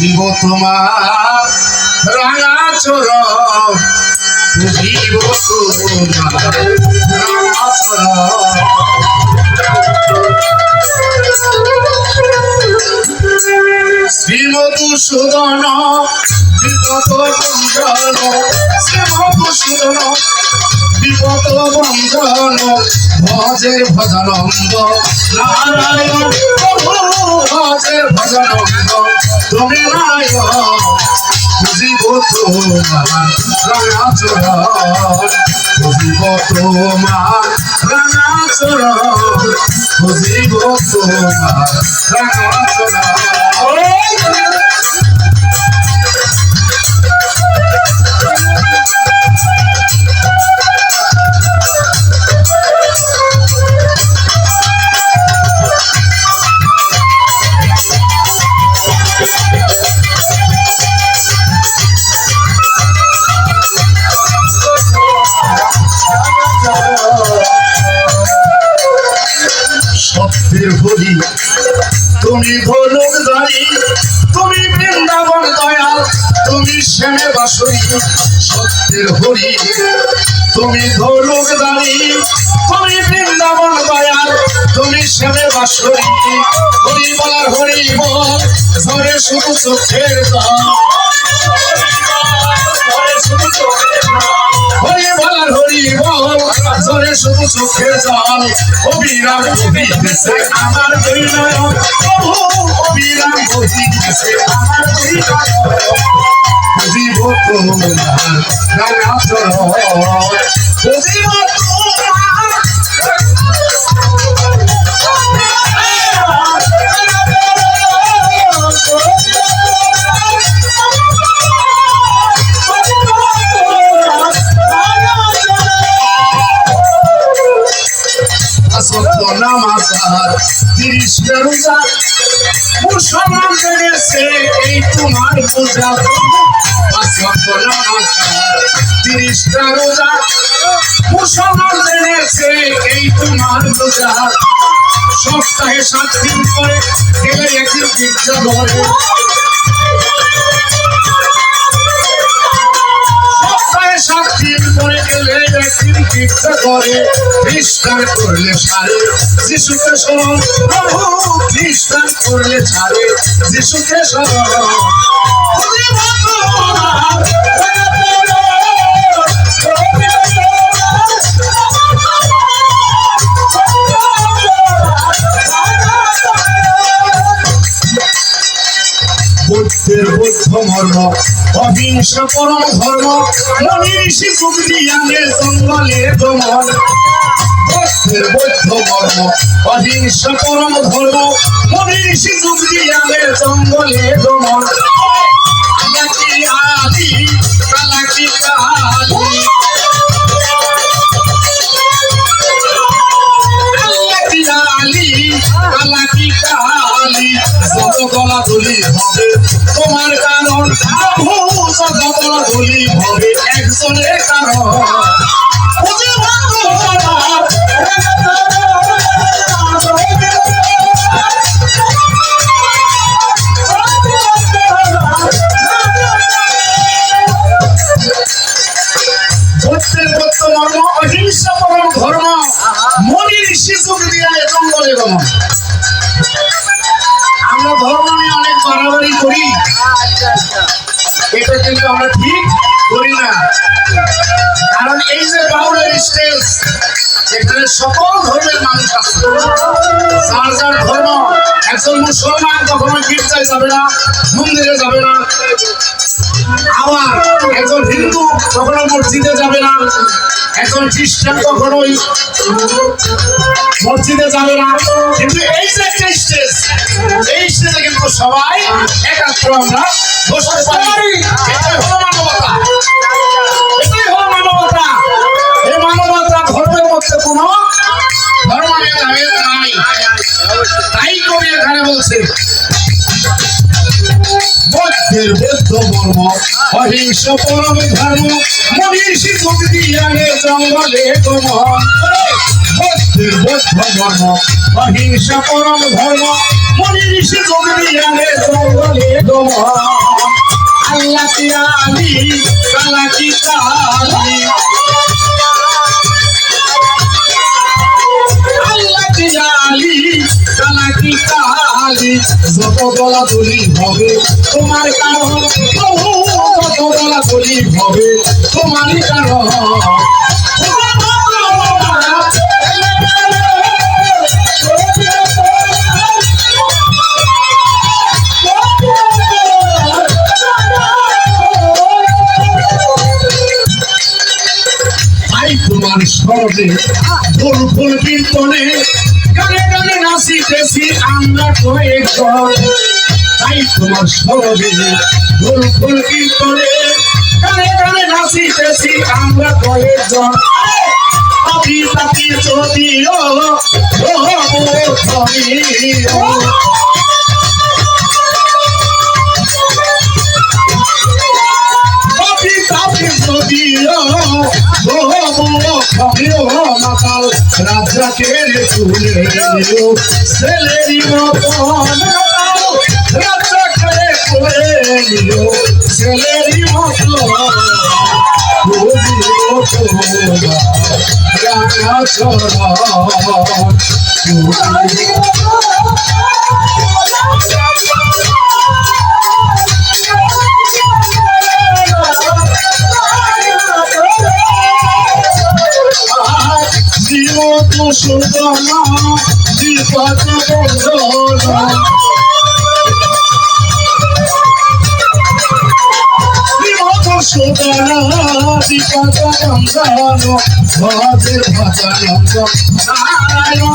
বুঝিব তোমার রাঙা চর। বুঝিব তোমার রাঙা চর। শ্রীমধুসূদন, বিপদ বন্ধন শ্রীমধুসূদন, বিপদ বন্ধন ভজে ভজনন্দ, নারায়ণ তুমি নারায়ণ বুঝিব তোমার রাঙা চরণ বুঝিব তোমার রাঙা চরণ বুঝিব তোমার রাঙা চরণ সত্যের হরি তুমি ভোলক দাঁড়ি তুমি বৃন্দাবন দয়াল, তুমি শ্যামে বাসরি, সত্যের হরি। তুমি ধোলক দাঁড়ি, তুমি বৃন্দাবন দয়াল, তুমি শ্যামে বাসরি। হরি বলার হরি বল ধরে শুধু চোখের জল। চোখের জল, অবিরাম বহিতেছে আমার দুই নয়ন অবিরাম বহিতেছে আমার দুই নয়ন তোমার রাঙা চরণ নামাজ আর তিরিশ রোজা মুসলমান জেনেছে এই তোমার পূজা আসক্ত নামাজ আর তিরিশটা রোজা মুসলমান জেনেছে এই তোমার পূজা। সপ্তাহে সাত দিন করে গেলে একদিন গির্জা ধরে গির্জা করে খ্রিস্টান করলে সারে। যিশুকে স্মরণ প্রভু করলে ছাড়ে যিশুকে ভগবান, বুদ্ধের বুদ্ধ মর্ম। অহিংস পরম ধর্ম মনি ঋষি কুকরিয়ানে জঙ্গলে দমন। বুদ্ধ মর্ম অহিংস পরম ধর্ম মনি ঋষি কুকরিয়ানে জঙ্গলে দমন। তোমার কারণ আমরা ধর্ম নিয়ে অনেক বাড়াবাড়ি করি। এটা কিন্তু আমরা ঠিক সকল ধর্মের মানুষ আছে। যার যার ধর্ম, একজন মুসলমান কখনো গির্জায় যাবে না, মন্দিরে যাবে না। আবার একজন হিন্দু কখনো মসজিদে যাবে না। একজন খ্রিস্টান কখনোই মসজিদে যাবে না। কিন্তু এই যে স্টেজ এই স্টেজে কিন্তু সবাই একাত্র আমরা বসতে পারি। এটাই হলো মানবতা। এটাই হলো বৌদ্ধের বৌদ্ধ মর্ম অহিংস পরম ধর্ম মনীষী ভক্তি আনে জঙ্গলে তোমার বৌদ্ধের বৌদ্ধ মর্ম অহিংস পরম ধর্ম মনীষী ভক্তি আনে জঙ্গলে আল্লাহ কি কালাকি কালা কালি। কালি যত বলা বলি হবে, তোমার কারণ যত বলা বলি হবে, তোমারই কারণ। তোমার স্মরণে ফুল ফুল কীর্তনে কয়েকজন তাই তোমার স্মরণে ফুল ফুল কীর্তনে গানে গানে নাচিতেছি আমরা কয়েকজন পাপি পাপি যদিও ও পাপি পাপি যদিও ও ও মাতাল রাজাকে তুলে নিও ছেলেরই মতন রাজাকে তুলে নিও ছেলেরই মতন রাঙা চরণ সুদনা জীবত বন্ধনা জীবত সুদনা জীবত বন্ধনা ভজে ভজনন্দ নারায়ণ